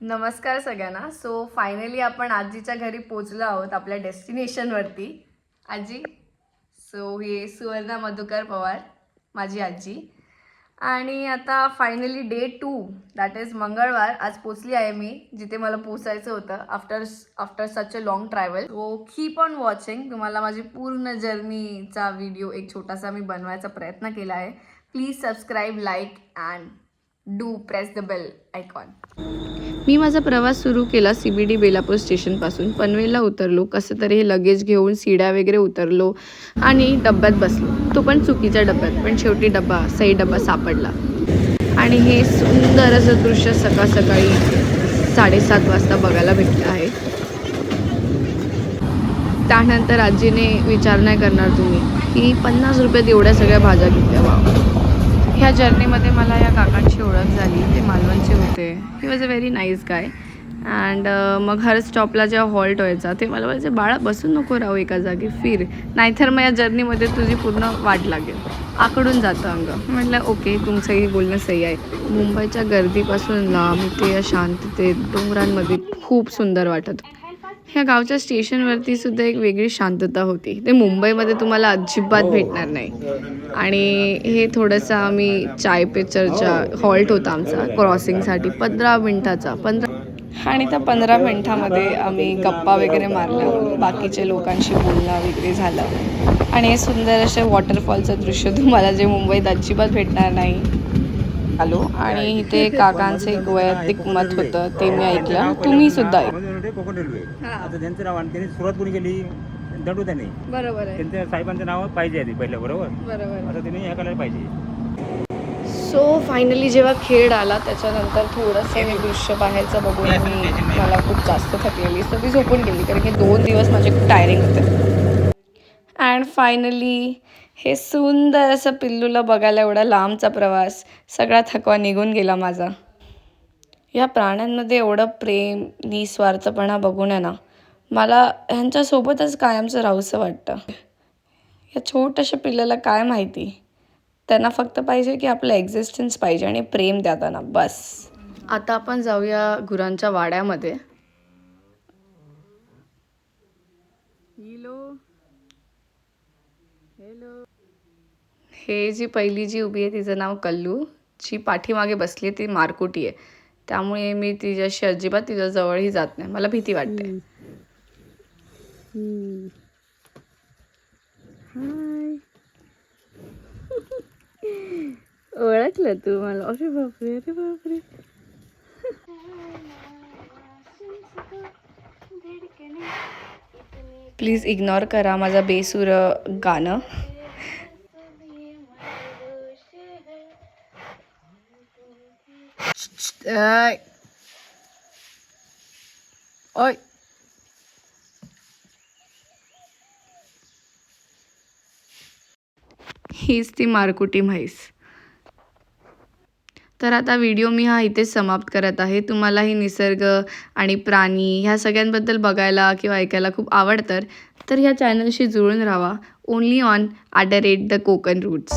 नमस्कार सगळ्यांना. So finally आपण आजीच्या घरी पोचलो आहोत आपल्या डेस्टिनेशनवरती आजी? सो हे सुवर्णा मधुकर पवार माझी आजी. आणि आता finally day two that is मंगळवार. आज पोचली आहे मी जिथे मला पोचायचं होतं after after such a long travel so keep on watching तुम्हाला माझी पूर्ण जर्नीचा व्हिडिओ एक छोटासा मी बनवायचा प्रयत्न केला आहे. Please subscribe like and do press the bell icon मी माझा प्रवास सुरू केला सी बी डी बेलापूर स्टेशनपासून पनवेलला उतरलो. कसं तरी हे लगेज घेऊन सिड्या वगैरे उतरलो आणि डब्यात बसलो. तो पण चुकीच्या डब्यात पण शेवटी डब्बा सही डब्बा सापडला. आणि हे सुंदर असं दृश्य सकाळ सकाळी साडेसात वाजता बघायला भेटलं आहे. त्यानंतर आजीने विचार नाही करणार तुम्ही की पन्नास रुपयात एवढ्या सगळ्या भाज्या घेतल्या वा ह्या जर्नीमध्ये मला या काकांची ओळख झाली ते मालवणचे होते. He was a very nice guy and मग हर स्टॉपला जेव्हा हॉल्ट व्हायचा ते मला बोलायचे बाळा बसून नको राहू एका जागी फिर. नाहीतर मग या जर्नीमध्ये तुझी पूर्ण वाट लागेल. आकडून जातं अंग. म्हटलं ओके तुमचंही बोलणं सही आहे. मुंबईच्या गर्दीपासून लांब ते या शांततेत डोंगरांमध्ये खूप सुंदर वाटत. ह्या गावच्या स्टेशनवरती सुद्धा एक वेगळी शांतता होती. ते मुंबईमध्ये तुम्हाला अजिबात भेटणार नाही. आणि हे थोडंसं आम्ही चाय पे चर्चा हॉल्ट होता आमचा क्रॉसिंगसाठी. पंधरा मिनटाचा पंधरा आणि त्या पंधरा मिनटामध्ये आम्ही गप्पा वगैरे मारला बाकीच्या लोकांशी बोलणं वगैरे झालं. आणि हे सुंदर असे वॉटरफॉलचं दृश्य तुम्हाला जे मुंबईत अजिबात भेटणार नाही. आलो आणि इथे काकांचं एक वैयक्तिक मत होतं ते मी ऐकलं. तुम्ही सुद्धा कोकण रेल्वे हा. आता त्यांचं नाव आणि त्यांनी सुरुवात कोणी केली दंडू त्यांनी. बरोबर आहे. त्यांच्या साहेबांचं नाव पाहिजे आधी पहिलं बरोबर. बरोबर आता त्यांनी ह्या करायला पाहिजे. सो फायनली जेव्हा खेळ आला त्याच्यानंतर थोडंसं हे दृश्य बाहेरचं बघून मी मला खूप जास्त थकलेली सो मी झोपून गेली कारण की दोन दिवस माझे खूप टायरिंग होते. अँड फायनली हे सुंदर असं पिल्लूला बघायला एवढा लांबचा प्रवास. सगळा थकवा निघून गेला माझा. या प्राण्यांमध्ये एवढं प्रेम निस्वार्थपणा बघून आहे ना मला ह्यांच्यासोबतच कायमचं राहूसं वाटतं. या छोट्याशा पिल्लाला काय माहिती? त्यांना फक्त पाहिजे की आपलं एक्झिस्टन्स पाहिजे आणि प्रेम द्या त्यांना बस. आता आपण जाऊया गुरांच्या वाड्यामध्ये. हे जी पहिली जी उभी आहे तिचं नाव कल्लू. जी पाठीमागे बसली आहे ती मारकुटी आहे. त्यामुळे मी तिच्याशी अजिबात तिच्या जवळही जात नाही. मला भीती वाटते. ओळखलं तू मला. अरे बापरे अरे बापरे. प्लीज इग्नोर करा माझा बेसूर गाणं. Oy. हीच ती मारकुटी म्हैस तर आता व्हिडिओ मी हा इथेच समाप्त करत आहे. तुम्हालाही निसर्ग आणि प्राणी ह्या सगळ्यांबद्दल बघायला किंवा ऐकायला खूप आवडतं तर ह्या चॅनलशी जुळून राहा. Only on at the rate the Konkan roots